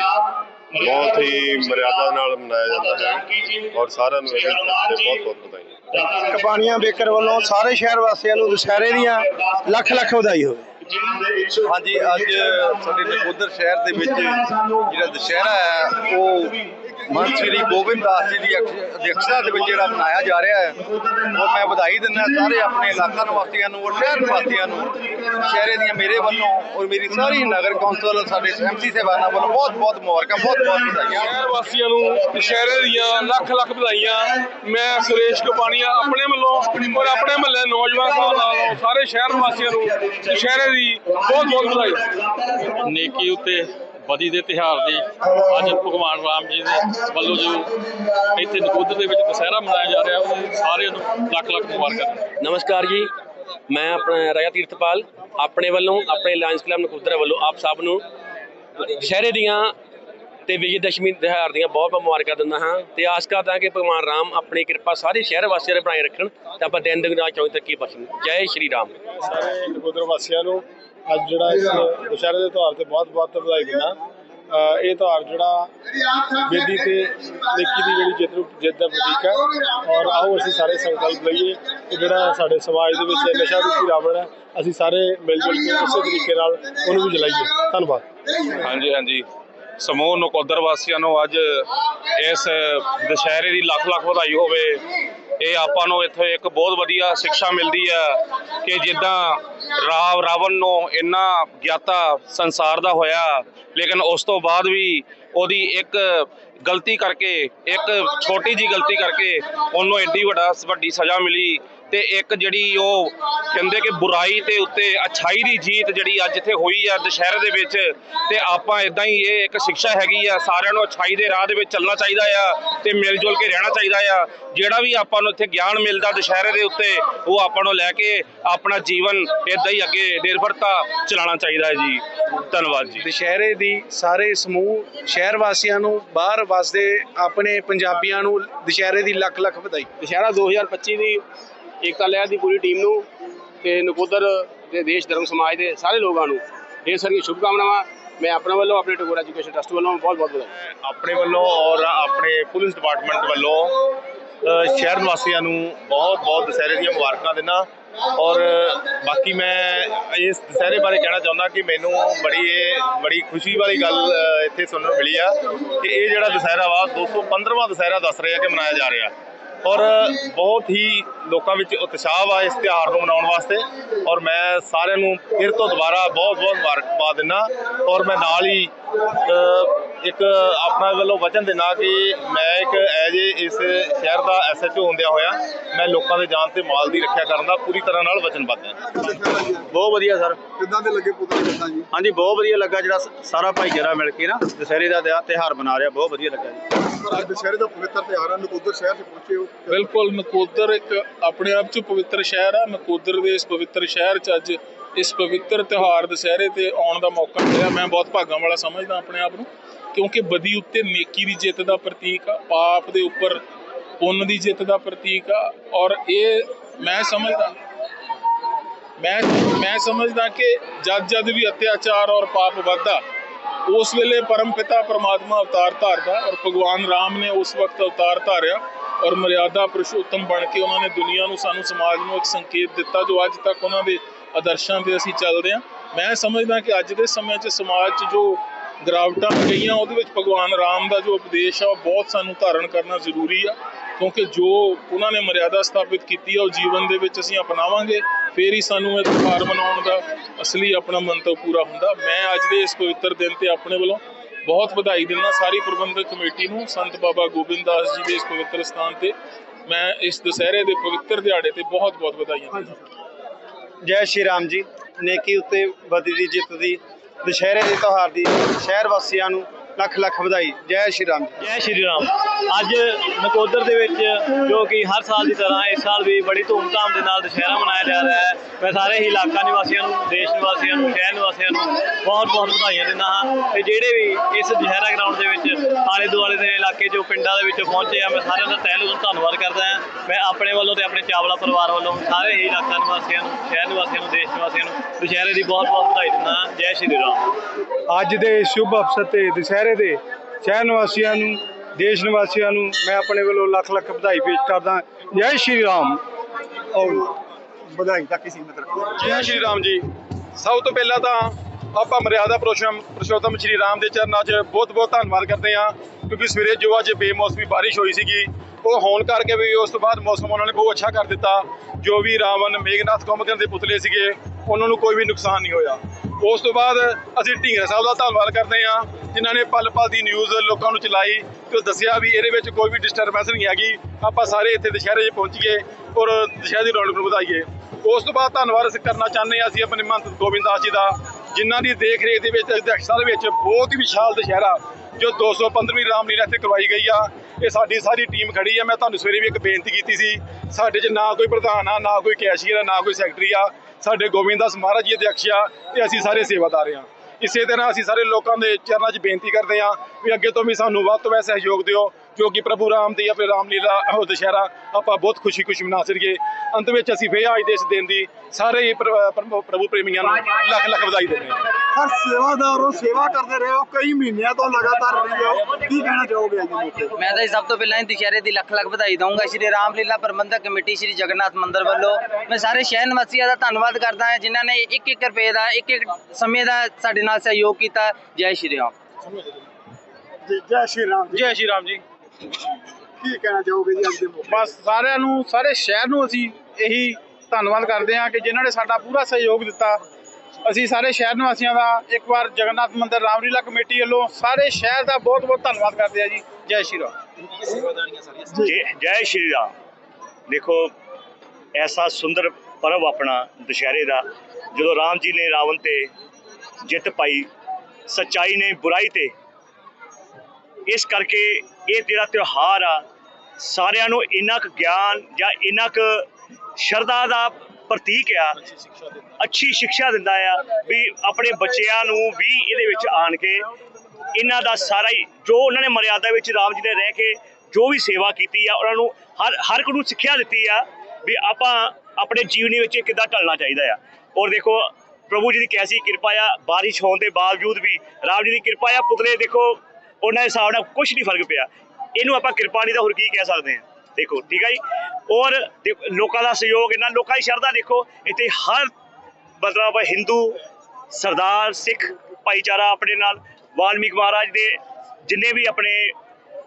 ਬਹੁਤ ਹੀ ਮਰਿਆਦਾ ਨਾਲ ਮਨਾਇਆ ਜਾਂਦਾ ਹੈ। ਔਰ ਸਾਰਿਆਂ ਨੂੰ ਬਹੁਤ ਬਹੁਤ ਵਧਾਈਆਂ। ਕਪਾਣੀਆਂ ਬੇਕਰ ਵੱਲੋਂ ਸਾਰੇ ਸ਼ਹਿਰ ਵਾਸੀਆਂ ਨੂੰ ਦੁਸ਼ਹਿਰੇ ਦੀਆਂ ਲੱਖ ਲੱਖ ਵਧਾਈ ਹੋਵੇ। ਹਾਂਜੀ, ਅੱਜ ਸਾਡੇ ਨਕੋਦਰ ਸ਼ਹਿਰ ਦੇ ਵਿੱਚ ਜਿਹੜਾ ਦੁਸ਼ਹਿਰਾ ਹੈ, ਉਹ ਮਨ ਸ੍ਰੀ ਗੋਬਿੰਦ ਦਾਸ ਜੀ ਦੀ ਅਧਿਕਸ਼ਤਾ ਦੇ ਵਿੱਚ ਜਿਹੜਾ ਮਨਾਇਆ ਜਾ ਰਿਹਾ ਹੈ ਉਹ ਮੈਂ ਵਧਾਈ ਦਿੰਦਾ ਸਾਰੇ ਆਪਣੇ ਇਲਾਕਾ ਨਿਵਾਸੀਆਂ ਨੂੰ ਔਰ ਸ਼ਹਿਰ ਨਿਵਾਸੀਆਂ ਨੂੰ ਦੁਸ਼ਹਿਰੇ ਦੀਆਂ ਮੇਰੇ ਵੱਲੋਂ ਔਰ ਮੇਰੀ ਸਾਰੀ ਨਗਰ ਕੌਂਸਲ ਸਾਡੇ ਐਮਸੀ ਸਾਹਿਬਾਨਾਂ ਵੱਲੋਂ ਬਹੁਤ ਬਹੁਤ ਮੁਬਾਰਕਾਂ ਬਹੁਤ ਬਹੁਤ ਵਧਾਈਆਂ। ਸ਼ਹਿਰ ਵਾਸੀਆਂ ਨੂੰ ਦੁਸ਼ਹਿਰੇ ਦੀਆਂ ਲੱਖ ਲੱਖ ਵਧਾਈਆਂ। ਮੈਂ ਸੁਰੇਸ਼ ਕਪਾਣੀਆ ਆਪਣੇ ਵੱਲੋਂ ਔਰ ਆਪਣੇ ਮਹੱਲੇ ਨੌਜਵਾਨ ਵੱਲੋਂ ਸਾਰੇ ਸ਼ਹਿਰ ਵਾਸੀਆਂ ਨੂੰ ਦੁਸ਼ਹਿਰੇ ਦੀ ਬਹੁਤ ਬਹੁਤ ਵਧਾਈ। ਨੇਕੀ ਉੱਤੇ ਬਦੀ ਦੇ ਤਿਹਾਰ ਦੀ ਅੱਜ ਭਗਵਾਨ ਰਾਮ ਜੀ ਦੇ ਵੱਲੋਂ ਜੋ ਇੱਥੇ ਨਕੋਦਰ ਦੇ ਵਿੱਚ ਦੁਸਹਿਰਾ ਮਨਾਇਆ ਜਾ ਰਿਹਾ ਉਹ ਸਾਰਿਆਂ ਨੂੰ ਲੱਖ ਲੱਖ ਮੁਬਾਰਕਾਂ ਨਮਸਕਾਰ ਜੀ। ਮੈਂ ਆਪਣਾ ਰਾਜਾ ਤੀਰਥਪਾਲ ਆਪਣੇ ਵੱਲੋਂ ਆਪਣੇ ਲਾਇਨਸ ਕਲੱਬ ਨਕੋਦਰ ਵੱਲੋਂ ਆਪ ਸਭ ਨੂੰ ਦੁਸ਼ਹਿਰੇ ਦੀਆਂ ਤੇ ਵਿਜੇ ਦਸ਼ਮੀ ਤਿਉਹਾਰ ਦੀਆਂ ਬਹੁਤ ਬਹੁਤ ਮੁਬਾਰਕਾਂ ਦਿੰਦਾ ਹਾਂ ਤੇ ਆਸ ਕਰਦਾ ਕਿ ਭਗਵਾਨ ਰਾਮ ਆਪਣੀ ਕਿਰਪਾ ਸਾਰੇ ਸ਼ਹਿਰ ਵਾਸੀਆਂ ਤੇ ਬਣਾਈ ਰੱਖਣ ਤੇ ਆਪਾਂ ਦਿਨ ਦੁਗਣਾ ਚੌਂ ਤਰੱਕੀ ਬਖਸ਼ਣ। ਜੈ ਸ਼੍ਰੀ ਰਾਮ। ਸਾਰੇ ਨਕੋਦਰ ਵਾਸੀਆਂ ਨੂੰ ਅੱਜ ਜਿਹੜਾ ਇਸ ਦੁਸ਼ਹਿਰੇ ਦੇ ਤਿਉਹਾਰ ਤੇ ਬਹੁਤ ਬਹੁਤ ਵਧਾਈ ਦਿੰਦਾ। ਇਹ ਤਿਉਹਾਰ ਜਿਹੜਾ ਬੇਦੀ ਤੇ ਨੇਕੀ ਦੀ ਜਿਹੜੀ ਜਿੱਤ ਜਿੱਤ ਦਾ ਪ੍ਰਤੀਕ ਹੈ। ਔਰ ਆਓ ਅਸੀਂ ਸਾਰੇ ਸੰਕਲਪ ਲਈਏ ਕਿ ਜਿਹੜਾ ਸਾਡੇ ਸਮਾਜ ਦੇ ਵਿੱਚ ਨਸ਼ਾ ਰੂਪੀ ਰਾਵਣ ਹੈ, ਅਸੀਂ ਸਾਰੇ ਮਿਲ ਜੁਲ ਕੇ ਉਸੇ ਤਰੀਕੇ ਨਾਲ ਉਹਨੂੰ ਵੀ ਜਲਾਈਏ। ਧੰਨਵਾਦ। ਹਾਂਜੀ ਹਾਂਜੀ। ਸਮੂਹ ਨਕੋਦਰ ਵਾਸੀਆਂ ਨੂੰ ਅੱਜ ਇਸ ਦੁਸ਼ਹਿਰੇ ਦੀ ਲੱਖ ਲੱਖ ਵਧਾਈ ਹੋਵੇ। ਇਹ ਆਪਾਂ ਨੂੰ ਇੱਥੇ ਇੱਕ ਬਹੁਤ ਵਧੀਆ ਸਿੱਖਿਆ ਮਿਲਦੀ ਹੈ ਕਿ ਜਿੱਦਾਂ ਰਾਵ ਰਾਵਣ ਨੂੰ ਇੰਨਾ ਗਿਆਤਾ ਸੰਸਾਰ ਦਾ ਹੋਇਆ, ਲੇਕਿਨ ਉਸ ਤੋਂ ਬਾਅਦ ਵੀ ਉਹਦੀ ਇੱਕ ਗਲਤੀ ਕਰਕੇ, ਇੱਕ ਛੋਟੀ ਜੀ ਗਲਤੀ ਕਰਕੇ ਉਹਨੂੰ ਐਡੀ ਵੱਡਾ, ਵੱਡੀ ਸਜ਼ਾ ਮਿਲੀ ਤੇ ਇੱਕ ਜਿਹੜੀ ਉਹ ਕਹਿੰਦੇ ਕਿ ਬੁਰਾਈ ਤੇ ਉੱਤੇ ਅਛਾਈ ਦੀ ਜੀਤ ਜਿਹੜੀ ਅੱਜ ਇੱਥੇ ਹੋਈ ਆ ਦੁਸ਼ਹਿਰੇ ਦੇ ਵਿੱਚ ਤੇ ਆਪਾਂ ਇਦਾਂ ਹੀ ਇਹ ਇੱਕ ਸਿੱਖਿਆ ਹੈਗੀ ਆ ਸਾਰਿਆਂ ਨੂੰ ਅਛਾਈ ਦੇ ਰਾਹ ਦੇ ਵਿੱਚ ਚੱਲਣਾ ਚਾਹੀਦਾ ਆ ਤੇ ਮਿਲ ਜੁਲ ਕੇ ਰਹਿਣਾ ਚਾਹੀਦਾ ਆ। ਜਿਹੜਾ ਵੀ ਆਪਾਂ ਨੂੰ ਇੱਥੇ ਗਿਆਨ ਮਿਲਦਾ ਦੁਸ਼ਹਿਰੇ ਦੇ ਉੱਤੇ ਉਹ ਆਪਾਂ ਨੂੰ ਲੈ ਕੇ ਆਪਣਾ ਜੀਵਨ ਇਦਾਂ ਹੀ ਅੱਗੇ ਨਿਰਭਰਤਾ ਚਲਾਉਣਾ ਚਾਹੀਦਾ ਹੈ ਜੀ। ਧੰਨਵਾਦ ਜੀ। ਦੁਸ਼ਹਿਰੇ ਦੀ ਸਾਰੇ ਸਮੂਹ ਸ਼ਹਿਰ ਵਾਸੀਆਂ ਨੂੰ ਬਾਹਰ ਵਸਦੇ ਆਪਣੇ ਪੰਜਾਬੀਆਂ ਨੂੰ ਦੁਸ਼ਹਿਰੇ ਦੀ ਲੱਖ ਲੱਖ ਵਧਾਈ। ਦੁਸ਼ਹਿਰਾ 2025 ਦੀ ਏਕਤਾ ਲਹਿਰ ਦੀ ਪੂਰੀ ਟੀਮ ਨੂੰ ਤੇ ਨਕੋਦਰ ਦੇ ਦੇਸ਼, ਧਰਮ, ਸਮਾਜ ਦੇ ਸਾਰੇ ਲੋਕਾਂ ਨੂੰ ਇਹ ਸਾਰੀਆਂ ਸ਼ੁਭਕਾਮਨਾਵਾਂ। ਮੈਂ ਆਪਣੇ ਵੱਲੋਂ, ਆਪਣੇ ਟਗੋਰ ਐਜੂਕੇਸ਼ਨ ਟਰਸਟ ਵੱਲੋਂ ਬਹੁਤ ਬਹੁਤ ਵਧਾਈ। ਆਪਣੇ ਵੱਲੋਂ ਔਰ ਆਪਣੇ ਪੁਲਿਸ ਡਿਪਾਰਟਮੈਂਟ ਵੱਲੋਂ ਸ਼ਹਿਰ ਨਿਵਾਸੀਆਂ ਨੂੰ ਬਹੁਤ ਬਹੁਤ ਦੁਸਹਿਰੇ ਦੀਆਂ ਮੁਬਾਰਕਾਂ ਦਿੰਦਾ ਔਰ ਬਾਕੀ ਮੈਂ ਇਸ ਦੁਸਹਿਰੇ ਬਾਰੇ ਕਹਿਣਾ ਚਾਹੁੰਦਾ ਕਿ ਮੈਨੂੰ ਬੜੀ ਇਹ, ਬੜੀ ਖੁਸ਼ੀ ਵਾਲੀ ਗੱਲ ਇੱਥੇ ਸੁਣਨ ਨੂੰ ਮਿਲੀ ਆ ਕਿ ਇਹ ਜਿਹੜਾ ਦੁਸਹਿਰਾ ਵਾ 215ਵਾਂ ਦੁਸਹਿਰਾ ਦੱਸ ਰਿਹਾ ਕਿ ਮਨਾਇਆ ਜਾ ਰਿਹਾ। ਔਰ ਬਹੁਤ ਹੀ ਲੋਕਾਂ ਵਿੱਚ ਉਤਸ਼ਾਹ ਵਾ ਇਸ ਤਿਉਹਾਰ ਨੂੰ ਮਨਾਉਣ ਵਾਸਤੇ। ਔਰ ਮੈਂ ਸਾਰਿਆਂ ਨੂੰ ਫਿਰ ਤੋਂ ਦੁਬਾਰਾ ਬਹੁਤ ਬਹੁਤ ਮੁਬਾਰਕਬਾਦ ਦਿੰਦਾ। ਔਰ ਮੈਂ ਨਾਲ ਹੀ ਇੱਕ ਆਪਣਾ ਵੱਲੋਂ ਵਚਨ ਦਿੰਦਾ ਕਿ ਮੈਂ ਇੱਕ ਐਜ ਇਸ ਸ਼ਹਿਰ ਦਾ ਐਸਐਚਓ ਹੁੰਦਿਆਂ ਹੋਇਆ ਮੈਂ ਲੋਕਾਂ ਦੇ ਜਾਨ ਤੇ ਮਾਲ ਦੀ ਰੱਖਿਆ ਕਰਨ ਦਾ ਪੂਰੀ ਤਰ੍ਹਾਂ ਨਾਲ ਵਚਨਬੱਧ ਹਾਂ ਬਹੁਤ ਵਧੀਆ ਸਰ। ਕਿੱਦਾਂ ਦੇ ਲੱਗੇ ਕਿੱਦਾਂ ਜੀ? ਹਾਂਜੀ ਬਹੁਤ ਵਧੀਆ ਲੱਗਾ ਜਿਹੜਾ ਸਾਰਾ ਭਾਈਚਾਰਾ ਮਿਲ ਕੇ ਨਾ ਦੁਸਹਿਰੇ ਦਾ ਤਿਉਹਾਰ- ਤਿਉਹਾਰ ਮਨਾ ਰਿਹਾ ਬਹੁਤ ਵਧੀਆ ਲੱਗਾ ਜੀ। ਅੱਜ ਦੁਸ਼ਹਿਰੇ ਦਾ ਪਵਿੱਤਰ ਤਿਉਹਾਰ ਹੈ ਨਕੋਦਰ ਸ਼ਹਿਰ 'ਚ ਪਹੁੰਚੇ ਹੋ। ਬਿਲਕੁਲ ਨਕੋਦਰ ਇੱਕ ਆਪਣੇ ਆਪ 'ਚ ਪਵਿੱਤਰ ਸ਼ਹਿਰ ਆ ਨਕੋਦਰ ਦੇ ਇਸ ਪਵਿੱਤਰ ਸ਼ਹਿਰ 'ਚ ਅੱਜ ਇਸ ਪਵਿੱਤਰ ਤਿਉਹਾਰ ਦੁਸਹਿਰੇ ਤੇ ਆਉਣ ਦਾ ਮੌਕਾ ਮਿਲਿਆ। ਮੈਂ ਬਹੁਤ ਭਾਗਾਂ ਵਾਲਾ ਸਮਝਦਾ ਆਪਣੇ ਆਪ ਨੂੰ, ਕਿਉਂਕਿ ਬਦੀ ਉੱਤੇ ਨੇਕੀ ਦੀ ਜਿੱਤ ਦਾ ਪ੍ਰਤੀਕ ਆ, ਪਾਪ ਦੇ ਉੱਪਰ ਪੁੰਨ ਦੀ ਜਿੱਤ ਦਾ ਪ੍ਰਤੀਕ ਆ, ਔਰ ਇਹ ਮੈਂ ਸਮਝਦਾ, ਮੈਂ ਮੈਂ ਸਮਝਦਾ ਕਿ ਜਦ ਜਦ ਵੀ ਅਤਿਆਚਾਰ ਔਰ ਪਾਪ ਵੱਧਦਾ, ਉਸ ਵੇਲੇ ਪਰਮ ਪਿਤਾ ਪਰਮਾਤਮਾ ਅਵਤਾਰ ਧਾਰਦਾ, ਔਰ ਭਗਵਾਨ ਰਾਮ ਨੇ ਉਸ ਵਕਤ ਅਵਤਾਰ ਧਾਰਿਆ, ਔਰ ਮਰਿਆਦਾ ਪੁਰਸ਼ੋਤਮ ਬਣ ਕੇ ਉਹਨਾਂ ਨੇ ਦੁਨੀਆ ਨੂੰ, ਸਾਨੂੰ ਸਮਾਜ ਨੂੰ ਇੱਕ ਸੰਕੇਤ ਦਿੱਤਾ, ਜੋ ਅੱਜ ਤੱਕ ਉਹਨਾਂ ਦੇ ਆਦਰਸ਼ਾਂ ਤੇ ਅਸੀਂ ਚੱਲਦੇ ਹਾਂ। ਮੈਂ ਸਮਝਦਾ ਕਿ ਅੱਜ ਦੇ ਸਮੇਂ 'ਚ ਸਮਾਜ 'ਚ ਜੋ ਗਿਰਾਵਟਾਂ ਗਈਆਂ ਉਹਦੇ ਵਿੱਚ ਭਗਵਾਨ ਰਾਮ ਦਾ ਜੋ ਉਪਦੇਸ਼ ਆ, ਉਹ ਬਹੁਤ ਸਾਨੂੰ ਧਾਰਨ ਕਰਨਾ ਜ਼ਰੂਰੀ ਆ। ਕਿਉਂਕਿ ਜੋ ਉਹਨਾਂ ਨੇ ਮਰਿਆਦਾ ਸਥਾਪਿਤ ਕੀਤੀ ਆ, ਉਹ ਜੀਵਨ ਦੇ ਵਿੱਚ ਅਸੀਂ ਅਪਣਾਵਾਂਗੇ। ਫੇਰ ਹੀ ਸਾਨੂੰ ਇਹ ਤਿਉਹਾਰ ਮਨਾਉਣ ਦਾ ਅਸਲੀ ਆਪਣਾ ਮੰਤਵ ਪੂਰਾ ਹੁੰਦਾ। ਮੈਂ ਅੱਜ ਦੇ ਇਸ ਪਵਿੱਤਰ ਦਿਨ ਤੇ ਆਪਣੇ ਵੱਲੋਂ ਬਹੁਤ ਵਧਾਈ ਦਿੰਦਾ ਸਾਰੀ ਪ੍ਰਬੰਧਕ ਕਮੇਟੀ ਨੂੰ, ਸੰਤ ਬਾਬਾ ਗੋਬਿੰਦ ਦਾਸ ਜੀ ਦੇ ਇਸ ਪਵਿੱਤਰ ਸਥਾਨ ਤੇ। ਮੈਂ ਇਸ ਦੁਸਹਿਰੇ ਦੇ ਪਵਿੱਤਰ ਦਿਹਾੜੇ ਤੇ ਬਹੁਤ ਬਹੁਤ ਵਧਾਈਆਂ ਦਿੰਦਾ ਜੈ ਸ਼੍ਰੀ ਰਾਮ ਜੀ, ਨੇਕੀ ਉੱਤੇ ਬਦੀ ਦੀ ਜਿੱਤ ਦੀ, ਦੁਸ਼ਹਿਰੇ ਦੇ ਤਿਉਹਾਰ ਦੀ ਸ਼ਹਿਰ ਵਾਸੀਆਂ ਨੂੰ ਲੱਖ ਲੱਖ ਵਧਾਈ। ਜੈ ਸ਼੍ਰੀ ਰਾਮ ਜੀ। ਜੈ ਸ਼੍ਰੀ ਰਾਮ। ਅੱਜ ਨਕੋਦਰ ਦੇ ਵਿੱਚ, ਜੋ ਕਿ ਹਰ ਸਾਲ ਦੀ ਤਰ੍ਹਾਂ ਇਸ ਸਾਲ ਵੀ ਬੜੀ ਧੂਮਧਾਮ ਦੇ ਨਾਲ ਦੁਸ਼ਹਿਰਾ ਮਨਾਇਆ ਜਾ ਰਿਹਾ ਹੈ। ਮੈਂ ਸਾਰੇ ਹੀ ਇਲਾਕਾ ਨਿਵਾਸੀਆਂ ਨੂੰ, ਦੇਸ਼ ਨਿਵਾਸੀਆਂ ਨੂੰ, ਸ਼ਹਿਰ ਨਿਵਾਸੀਆਂ ਨੂੰ ਬਹੁਤ ਬਹੁਤ ਵਧਾਈਆਂ ਦਿੰਦਾ ਹਾਂ ਤੇ ਜਿਹੜੇ ਵੀ ਇਸ ਦੁਸ਼ਹਿਰਾ ਗਰਾਊਂਡ ਦੇ ਵਿੱਚ ਆਲੇ ਦੁਆਲੇ ਦੇ ਇਲਾਕੇ ਜੋ ਪਿੰਡਾਂ ਦੇ ਵਿੱਚੋਂ ਪਹੁੰਚੇ ਆ, ਮੈਂ ਸਾਰਿਆਂ ਦਾ ਤਹਿ ਦਿਲੋਂ ਧੰਨਵਾਦ ਕਰਦਾ ਹਾਂ। ਮੈਂ ਆਪਣੇ ਵੱਲੋਂ ਤੇ ਆਪਣੇ ਚਾਵਲਾ ਪਰਿਵਾਰ ਵੱਲੋਂ ਸਾਰੇ ਹੀ ਇਲਾਕਾ ਨਿਵਾਸੀਆਂ ਨੂੰ, ਸ਼ਹਿਰ ਨਿਵਾਸੀਆਂ ਨੂੰ, ਦੇਸ਼ ਨਿਵਾਸੀਆਂ ਨੂੰ ਦੁਸ਼ਹਿਰੇ ਦੀ ਬਹੁਤ ਬਹੁਤ ਵਧਾਈ ਦਿੰਦਾ ਹਾਂ। ਜੈ ਸ਼੍ਰੀ ਰਾਮ। ਅੱਜ ਦੇ ਸ਼ੁਭ ਅਵਸਰ ਤੇ ਦੁਸ਼ਹਿਰੇ ਦੇ ਸ਼ਹਿਰ ਨਿਵਾਸੀਆਂ ਨੂੰ ਦੇਸ਼ ਨਿਵਾਸੀਆਂ ਨੂੰ ਮੈਂ ਆਪਣੇ ਵੱਲੋਂ ਲੱਖ ਲੱਖ ਵਧਾਈ ਪੇਸ਼ ਕਰਦਾ ਜੈ ਸ਼੍ਰੀ ਰਾਮ। ਔਰ ਵਧਾਈ ਤੱਕ ਹੀ ਸੀਮਤ ਰੱਖੋ। ਜੈ ਸ਼੍ਰੀ ਰਾਮ ਜੀ। ਸਭ ਤੋਂ ਪਹਿਲਾਂ ਤਾਂ ਆਪਾਂ ਮਰਿਆਦਾ ਪੁਰਸ਼ੋਤਮ ਪੁਰਸ਼ੋਤਮ ਸ਼੍ਰੀ ਰਾਮ ਦੇ ਚਰਨਾਂ 'ਚ ਬਹੁਤ ਬਹੁਤ ਧੰਨਵਾਦ ਕਰਦੇ ਹਾਂ ਕਿਉਂਕਿ ਸਵੇਰੇ ਜੋ ਅੱਜ ਬੇਮੌਸਮੀ ਬਾਰਿਸ਼ ਹੋਈ ਸੀਗੀ ਉਹ ਹੋਣ ਕਰਕੇ ਵੀ ਉਸ ਤੋਂ ਬਾਅਦ ਮੌਸਮ ਉਹਨਾਂ ਨੇ ਬਹੁਤ ਅੱਛਾ ਕਰ ਦਿੱਤਾ। ਜੋ ਵੀ ਰਾਵਣ ਮੇਘਨਾਥ ਕੁੰਭਕਰਨ ਦੇ ਪੁਤਲੇ ਸੀਗੇ ਉਹਨਾਂ ਨੂੰ ਕੋਈ ਵੀ ਨੁਕਸਾਨ ਨਹੀਂ ਹੋਇਆ। ਉਸ ਤੋਂ ਬਾਅਦ ਅਸੀਂ ਢੀਂਗਰਾ ਸਾਹਿਬ ਦਾ ਧੰਨਵਾਦ ਕਰਦੇ ਹਾਂ, ਜਿਨ੍ਹਾਂ ਨੇ ਪਲ ਪਲ ਦੀ ਨਿਊਜ਼ ਲੋਕਾਂ ਨੂੰ ਚਲਾਈ ਤੇ ਦੱਸਿਆ ਵੀ ਇਹਦੇ ਵਿੱਚ ਕੋਈ ਵੀ ਡਿਸਟਰਬੈਂਸ ਨਹੀਂ ਹੈਗੀ, ਆਪਾਂ ਸਾਰੇ ਇੱਥੇ ਦੁਸ਼ਹਿਰੇ 'ਚ ਪਹੁੰਚੀਏ ਔਰ ਦੁਸ਼ਹਿਰੇ ਦੀ ਰੌਣਕ ਨੂੰ ਵਧਾਈਏ। ਉਸ ਤੋਂ ਬਾਅਦ ਧੰਨਵਾਦ ਅਸੀਂ ਕਰਨਾ ਚਾਹੁੰਦੇ ਹਾਂ, ਅਸੀਂ ਆਪਣੇ ਮਹੰਤ ਗੋਬਿੰਦ ਦਾਸ ਜੀ ਦਾ, ਜਿਨ੍ਹਾਂ ਦੀ ਦੇਖ ਰੇਖ ਦੇ ਵਿੱਚ ਅਧਿਕਸ਼ਤਾ ਦੇ ਵਿੱਚ ਬਹੁਤ ਹੀ ਵਿਸ਼ਾਲ ਦੁਸ਼ਹਿਰਾ, ਜੋ 215ਵੀਂ ਰਾਮਲੀਲਾ ਇੱਥੇ ਕਰਵਾਈ ਗਈ ਆ। ਇਹ ਸਾਡੀ ਸਾਰੀ ਟੀਮ ਖੜੀ ਆ। ਮੈਂ ਤੁਹਾਨੂੰ ਸਵੇਰੇ ਵੀ ਇੱਕ ਬੇਨਤੀ ਕੀਤੀ ਸੀ, ਸਾਡੇ 'ਚ ਨਾ ਕੋਈ ਪ੍ਰਧਾਨ ਆ, ਨਾ ਕੋਈ ਕੈਸ਼ੀਅਰ ਆ, ਨਾ ਕੋਈ ਸੈਕਟਰੀ ਆ। ਸਾਡੇ ਗੋਬਿੰਦਦਾਸ ਮਹਾਰਾਜ ਜੀ ਅਧਿਕਸ਼ ਆ, ਤੇ ਅਸੀਂ ਸਾਰੇ ਸੇਵਾਦਾਰ ਹਾਂ। ਇਸੇ ਤਰ੍ਹਾਂ ਅਸੀਂ ਸਾਰੇ ਲੋਕਾਂ ਦੇ ਚਰਨਾਂ 'ਚ ਬੇਨਤੀ ਕਰਦੇ ਹਾਂ ਵੀ ਅੱਗੇ ਤੋਂ ਵੀ ਸਾਨੂੰ ਵੱਧ ਤੋਂ ਵੱਧ ਸਹਿਯੋਗ ਦਿਓ ਜੋ ਕਿ ਪ੍ਰਭੂ ਰਾਮ ਦੀ ਆਪਣੇ ਰਾਮਲੀਲਾ ਉਹ ਦੁਸ਼ਹਿਰਾ ਆਪਾਂ ਬਹੁਤ ਖੁਸ਼ੀ ਖੁਸ਼ੀ ਮਨਾ ਸਕੀਏ। ਅੰਤ ਵਿੱਚ ਅਸੀਂ ਫੇਰ ਅੱਜ ਦੇ ਇਸ ਦਿਨ ਦੀ ਸਾਰੇ ਹੀ ਪ੍ਰ- ਪ੍ਰਭੂ ਪ੍ਰੇਮੀਆਂ ਨੂੰ ਲੱਖ ਲੱਖ ਵਧਾਈ ਦਿੰਦੇ ਹਾਂ। ਹਰ ਸੇਵਾਦਾਰੋ ਸੇਵਾ ਕਰਦੇ ਰਹੇ ਹੋ ਕਈ ਮਹੀਨਿਆਂ ਤੋਂ ਲਗਾਤਾਰ ਰਹੀ ਹੋ। ਕੀ ਕਹਿਣਾ ਚਾਹੋਗੇ ਅੱਜ? ਮੈਂ ਤਾਂ ਸਭ ਤੋਂ ਪਹਿਲਾਂ ਹੀ ਦੁਸ਼ਹਿਰੇ ਦੀ ਲੱਖ ਲੱਖ ਵਧਾਈ ਦਊਂਗਾ। ਸ਼੍ਰੀ ਰਾਮਲੀਲਾ ਪ੍ਰਬੰਧਕ ਕਮੇਟੀ ਸ਼੍ਰੀ ਜਗਨਨਾਥ ਮੰਦਿਰ ਵੱਲੋਂ। ਮੈਂ ਸਾਰੇ ਸ਼ਹਿਰ ਨਿਵਾਸੀਆਂ ਦਾ ਧੰਨਵਾਦ ਕਰਦਾ ਹਾਂ ਜਿਨ੍ਹਾਂ ਨੇ ਇੱਕ ਇੱਕ ਰੁਪਏ ਦਾ ਇੱਕ ਇੱਕ ਸਮੇਂ ਦਾ ਸਾਡੇ ਨਾਲ ਸਹਿਯੋਗ ਕੀਤਾ। ਜੈ ਸ਼੍ਰੀ ਰਾਮ। ਜੀ ਜੈ ਸ਼੍ਰੀ ਰਾਮ ਜੀ। ਜੈ ਸ਼੍ਰੀ ਰਾਮ ਜੀ। ਕੀ ਕਹਿਣਾ ਚਾਹੋਗੇ ਜੀ ਅੱਜ ਦੇ ਮੌਕੇ ਬਸ ਸਾਰਿਆਂ ਨੂੰ ਸਾਰੇ ਸ਼ਹਿਰ ਨੂੰ ਅਸੀਂ ਇਹੀ ਧੰਨਵਾਦ ਕਰਦੇ ਹਾਂ ਕਿ ਜਿਨ੍ਹਾਂ ਨੇ ਸਾਡਾ ਪੂਰਾ ਸਹਿਯੋਗ ਦਿੱਤਾ। ਅਸੀਂ ਸਾਰੇ ਸ਼ਹਿਰ ਨਿਵਾਸੀਆਂ ਦਾ ਇੱਕ ਵਾਰ ਜਗਨਨਾਥ ਮੰਦਿਰ ਰਾਮਲੀਲਾ ਕਮੇਟੀ ਵੱਲੋਂ ਸਾਰੇ ਸ਼ਹਿਰ ਦਾ ਬਹੁਤ ਬਹੁਤ ਧੰਨਵਾਦ ਕਰਦੇ ਹਾਂ ਜੀ। ਜੈ ਸ਼੍ਰੀ ਰਾਮ। ਜੈ- ਜੈ ਸ਼੍ਰੀ ਰਾਮ। ਦੇਖੋ ਐਸਾ ਸੁੰਦਰ ਪਰਵ ਆਪਣਾ ਦੁਸ਼ਹਿਰੇ ਦਾ ਜਦੋਂ ਰਾਮ ਜੀ ਨੇ ਰਾਵਣ ਤੇ ਜਿੱਤ ਪਾਈ ਸੱਚਾਈ ਨੇ ਬੁਰਾਈ ਤੇ ਇਸ ਕਰਕੇ ਇਹ ਜਿਹੜਾ ਤਿਉਹਾਰ ਆ, ਸਾਰਿਆਂ ਨੂੰ ਇੰਨਾ ਕੁ ਗਿਆਨ ਜਾਂ ਇੰਨਾ ਕੁ ਸ਼ਰਧਾ ਦਾ ਪ੍ਰਤੀਕ ਆ, ਅੱਛੀ ਸਿੱਖਿਆ ਦਿੰਦਾ ਆ ਵੀ ਆਪਣੇ ਬੱਚਿਆਂ ਨੂੰ ਵੀ ਇਹਦੇ ਵਿੱਚ ਆਣ ਕੇ ਇਹਨਾਂ ਦਾ ਸਾਰਾ ਹੀ, ਜੋ ਉਹਨਾਂ ਨੇ ਮਰਿਆਦਾ ਵਿੱਚ ਰਾਮ ਜੀ ਨੇ ਰਹਿ ਕੇ ਜੋ ਵੀ ਸੇਵਾ ਕੀਤੀ ਆ, ਉਹਨਾਂ ਨੂੰ ਹਰ ਹਰ ਕੋ ਨੂੰ ਸਿੱਖਿਆ ਦਿੱਤੀ ਆ ਵੀ ਆਪਾਂ ਆਪਣੇ ਜੀਵਨੀ ਵਿੱਚ ਕਿੱਦਾਂ ਢਲਣਾ ਚਾਹੀਦਾ ਆ। ਔਰ ਦੇਖੋ, ਪ੍ਰਭੂ ਜੀ ਦੀ ਕੈਸੀ ਕਿਰਪਾ ਆ, ਬਾਰਿਸ਼ ਹੋਣ ਦੇ ਬਾਵਜੂਦ ਵੀ ਰਾਮ ਜੀ ਦੀ ਕਿਰਪਾ ਆ, ਪੁਤਲੇ ਦੇਖੋ ਉਹਨਾਂ ਦੇ ਹਿਸਾਬ ਨਾਲ ਕੁਝ ਨਹੀਂ ਫ਼ਰਕ ਪਿਆ। ਇਹਨੂੰ ਆਪਾਂ ਕਿਰਪਾ ਨਹੀਂ ਤਾਂ ਹੋਰ ਕੀ ਕਹਿ ਸਕਦੇ ਹਾਂ? ਦੇਖੋ, ਠੀਕ ਹੈ ਜੀ? ਔਰ ਦੇ- ਲੋਕਾਂ ਦਾ ਸਹਿਯੋਗ ਇਹਨਾਂ ਲੋਕਾਂ ਦੀ ਸ਼ਰਧਾ ਦੇਖੋ, ਇੱਥੇ ਹਰ ਮਤਲਬ ਹਿੰਦੂ, ਸਰਦਾਰ, ਸਿੱਖ ਭਾਈਚਾਰਾ ਆਪਣੇ ਨਾਲ, ਵਾਲਮੀਕ ਮਹਾਰਾਜ ਦੇ ਜਿੰਨੇ ਵੀ ਆਪਣੇ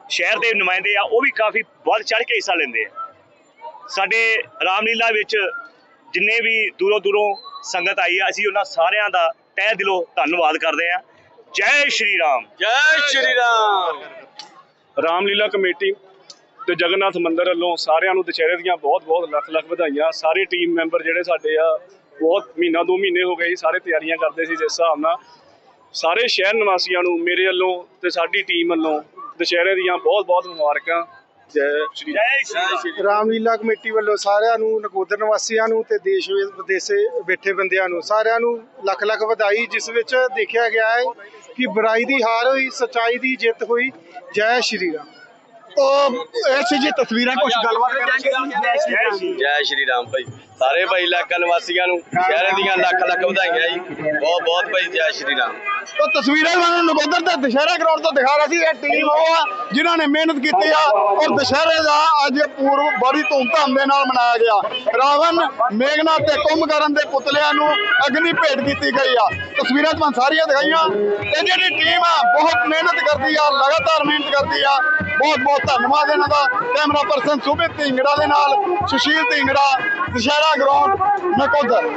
ਸ਼ਹਿਰ ਦੇ ਨੁਮਾਇੰਦੇ ਆ, ਉਹ ਵੀ ਕਾਫੀ ਵੱਧ ਚੜ੍ਹ ਕੇ ਹਿੱਸਾ ਲੈਂਦੇ ਆ। ਸਾਡੇ ਰਾਮਲੀਲਾ ਵਿੱਚ ਜਿੰਨੇ ਵੀ ਦੂਰੋਂ ਦੂਰੋਂ ਸੰਗਤ ਆਈ ਹੈ ਅਸੀਂ ਉਹਨਾਂ ਸਾਰਿਆਂ ਦਾ ਤਹਿ ਦਿਲੋਂ ਧੰਨਵਾਦ ਕਰਦੇ ਹਾਂ ਜੈ ਸ਼੍ਰੀ ਰਾਮ। ਜੈ ਸ਼੍ਰੀ ਰਾਮ। ਰਾਮਲੀਲਾ ਕਮੇਟੀ ਤੇ ਜਗਨਨਾਥ ਮੰਦਿਰ ਵੱਲੋਂ ਸਾਰਿਆਂ ਨੂੰ ਦੁਸ਼ਹਿਰੇ ਦੀਆਂ ਬਹੁਤ-ਬਹੁਤ ਲੱਖ-ਲੱਖ ਵਧਾਈਆਂ। ਸਾਰੇ ਟੀਮ ਮੈਂਬਰ ਜਿਹੜੇ ਸਾਡੇ ਆ ਬਹੁਤ ਮਹੀਨਾ ਦੋ ਮਹੀਨੇ ਹੋ ਗਏ ਸੀ ਸਾਰੇ ਤਿਆਰੀਆਂ ਕਰਦੇ ਸੀ ਜਿਸ ਹਿਸਾਬ ਨਾਲ। ਸਾਰੇ ਸ਼ਹਿਰ ਨਿਵਾਸੀਆਂ ਨੂੰ ਮੇਰੇ ਵੱਲੋਂ ਤੇ ਸਾਡੀ ਟੀਮ ਵੱਲੋਂ ਦੁਸ਼ਹਿਰੇ ਦੀਆਂ ਬਹੁਤ-ਬਹੁਤ ਮੁਬਾਰਕਾਂ। ਜੈ ਸ਼੍ਰੀ ਰਾਮ। ਰਾਮਲੀਲਾ ਕਮੇਟੀ ਵੱਲੋਂ ਸਾਰਿਆਂ ਨੂੰ ਨਕੋਦਰ ਨਿਵਾਸੀਆਂ ਨੂੰ ਤੇ ਦੇਸ਼ ਵਿਦੇਸੇ ਬੈਠੇ ਬੰਦਿਆਂ ਨੂੰ ਸਾਰਿਆਂ ਨੂੰ ਲੱਖ ਲੱਖ ਵਧਾਈ ਜਿਸ ਵਿੱਚ ਦੇਖਿਆ ਗਿਆ ਹੈ ਕਿ ਬੁਰਾਈ ਦੀ ਹਾਰ ਹੋਈ ਸਚਾਈ ਦੀ ਜਿੱਤ ਹੋਈ। ਜੈ ਸ਼੍ਰੀ ਰਾਮ। ਉਹ ਐਸੀ ਜੀ ਤਸਵੀਰਾਂ ਕੁਝ ਗੱਲਬਾਤ ਕਰਾਂਗੇ। ਜੈ ਸ਼੍ਰੀ ਰਾਮ। ਭਾਈ। ਸਾਰੇ ਭਾਈ ਇਲਾਕਾ ਨਿਵਾਸੀਆਂ ਨੂੰ ਸ਼ਹਿਰ ਦੀਆਂ ਲੱਖ ਲੱਖ ਵਧਾਈਆਂ ਜੀ। ਬਹੁਤ ਬਹੁਤ ਭਾਈ ਜੈ ਸ਼੍ਰੀ ਰਾਮ। ਉਹ ਤਸਵੀਰਾਂ ਤੁਹਾਨੂੰ ਨਗੋਦਰ ਤੇ ਦੁਸ਼ਹਿਰਾ ਗਰਾਊਂਡ ਤੋਂ ਦਿਖਾ ਰਿਹਾ ਸੀ। ਇਹ ਟੀਮ ਉਹ ਆ ਜਿਨ੍ਹਾਂ ਨੇ ਮਿਹਨਤ ਕੀਤੀ ਆ। ਔਰ ਦੁਸ਼ਹਿਰੇ ਦਾ ਅੱਜ ਪੂਰਵ ਬੜੀ ਧੂਮਧਾਮ ਦੇ ਨਾਲ ਮਨਾਇਆ ਗਿਆ। ਰਾਵਣ ਮੇਘਨਾਥ ਤੇ ਕੁੰਭਕਰਨ ਦੇ ਪੁਤਲਿਆਂ ਨੂੰ ਅਗਨੀ ਭੇਟ ਕੀਤੀ ਗਈ ਆ। ਤਸਵੀਰਾਂ ਤੁਹਾਨੂੰ ਸਾਰੀਆਂ ਦਿਖਾਈਆਂ। ਤੇ ਜਿਹੜੀ ਟੀਮ ਆ ਬਹੁਤ ਮਿਹਨਤ ਕਰਦੀ ਆ ਲਗਾਤਾਰ ਮਿਹਨਤ ਕਰਦੀ ਆ। ਬਹੁਤ ਬਹੁਤ ਧੰਨਵਾਦ ਇਹਨਾਂ ਦਾ। ਕੈਮਰਾ ਪਰਸਨ ਸੁਭਿਤ ਢਿੰਗੜਾ ਦੇ ਨਾਲ ਸੁਸ਼ੀਲ ਢਿੰਗੜਾ ਦੁਸ਼ਹਿਰਾ ਗਰਾਊਂਡ ਨਕੋਦਰ